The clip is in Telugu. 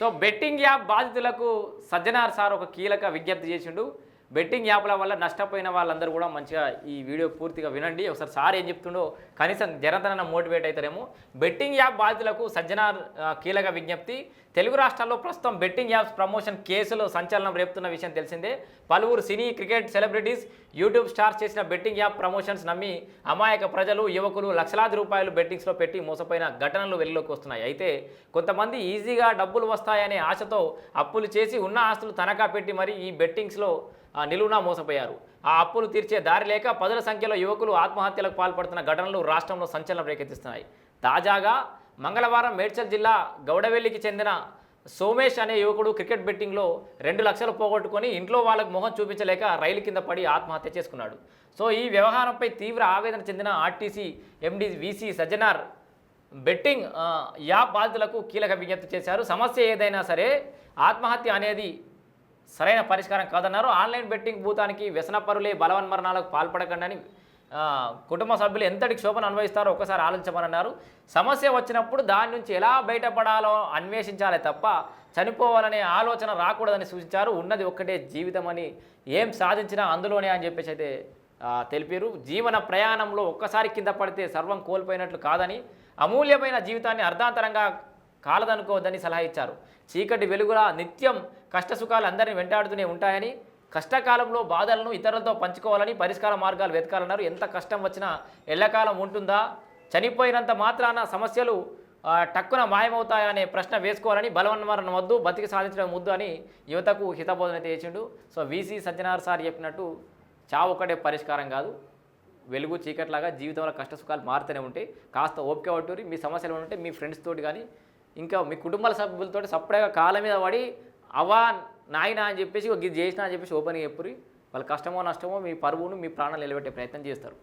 సో బెట్టింగ్ యాప్ బాధితులకు సజ్జనార్ సార్ ఒక కీలక విజ్ఞప్తి చేసిండు. బెట్టింగ్ యాప్ల వల్ల నష్టపోయిన వాళ్ళందరూ కూడా మంచిగా ఈ వీడియో పూర్తిగా వినండి. ఒకసారి సార్ ఏం చెప్తుండో కనీసం జనతన మోటివేట్ అవుతారేమో బెట్టింగ్ యాప్ బాధితులకు సజ్జనార్ కీలక విజ్ఞప్తి. తెలుగు రాష్ట్రాల్లో ప్రస్తుతం బెట్టింగ్ యాప్స్ ప్రమోషన్ కేసులు సంచలనం రేపుతున్న విషయం తెలిసిందే. పలువురు cine cricket celebrities YouTube stars చేసిన బెట్టింగ్ యాప్ ప్రమోషన్స్ నమ్మి అమాయక ప్రజలు యువకులు లక్షలాది రూపాయలు బెట్టింగ్స్లో పెట్టి మోసపోయిన ఘటనలు వెలుగులోకి వస్తున్నాయి. అయితే కొంతమంది ఈజీగా డబ్బులు వస్తాయనే ఆశతో అప్పులు చేసి ఉన్న ఆస్తులు తనఖా పెట్టి మరి ఈ బెట్టింగ్స్లో నిలువునా మోసపోయారు. ఆ అప్పులు తీర్చే దారి లేక పదుల సంఖ్యలో యువకులు ఆత్మహత్యలకు పాల్పడుతున్న ఘటనలు రాష్ట్రంలో సంచలనం రేకెత్తిస్తున్నాయి. తాజాగా మంగళవారం మేడ్చల్ జిల్లా గౌడవెల్లికి చెందిన సోమేష్ అనే యువకుడు క్రికెట్ బెట్టింగ్లో రెండు లక్షలు పోగొట్టుకొని ఇంట్లో వాళ్ళకు మొహం చూపించలేక రైలు కింద పడి ఆత్మహత్య చేసుకున్నాడు. సో ఈ వ్యవహారంపై తీవ్ర ఆవేదన చెందిన RTC MD VC Sajjanar betting app బాధితులకు కీలక విజ్ఞప్తి చేశారు. సమస్య ఏదైనా సరే ఆత్మహత్య అనేది సరైన పరిష్కారం కాదన్నారు. ఆన్లైన్ బెట్టింగ్ భూతానికి వ్యసనపరులే బలవన్మరణాలకు పాల్పడకండి కుటుంబ సభ్యులు ఎంతటి క్షోభను అనుభవిస్తారో ఒకసారి ఆలోచించమన్నారు. సమస్య వచ్చినప్పుడు దాని నుంచి ఎలా బయటపడాలో అన్వేషించాలి తప్ప చనిపోవాలనే ఆలోచన రాకూడదని సూచించారు. ఉన్నది ఒక్కటే జీవితం అని ఏం సాధించినా అందులోనే అని చెప్పేసి అయితే తెలిపారు. జీవన ప్రయాణంలో ఒక్కసారి కింద పడితే సర్వం కోల్పోయినట్లు కాదని అమూల్యమైన జీవితాన్ని అర్ధాంతరంగా కాలదనుకోవద్దని సలహా ఇచ్చారు. చీకటి వెలుగుల నిత్యం కష్టసుఖాలు అందరిని వెంటాడుతూనే ఉంటాయని కష్టకాలంలో బాధలను ఇతరులతో పంచుకోవాలని పరిష్కార మార్గాలు వెతకాలన్నారు. ఎంత కష్టం వచ్చినా ఎల్లకాలం ఉంటుందా? చనిపోయినంత మాత్రాన సమస్యలు టక్కున మాయమవుతాయా అనే ప్రశ్న వేసుకోవాలని బలవన్మరణ వద్దు బతికి సాధించడం ముద్దు అని యువతకు హితబోధన చేసిండు సో వీసీ సత్యనారాయణ సార్ చెప్పినట్టు చావు ఒకటే పరిష్కారం కాదు. వెలుగు చీకట్లాగా జీవితంలో కష్టసుఖాలు మారుతూనే ఉంటాయి. కాస్త ఓపిక పట్టురి మీ సమస్యలు ఉంటే మీ ఫ్రెండ్స్ తోటి కానీ ఇంకా మీ కుటుంబాల సభ్యులతో సపరేట్గా కాళ్ళ మీద పడి అవా నాయన అని చెప్పేసి ఒక గిది చేసిన అని చెప్పేసి ఓపెన్గా చెప్పురి వాళ్ళ కష్టమో నష్టమో మీ పరువును మీ ప్రాణాలు నిలబెట్టే ప్రయత్నం చేస్తారు.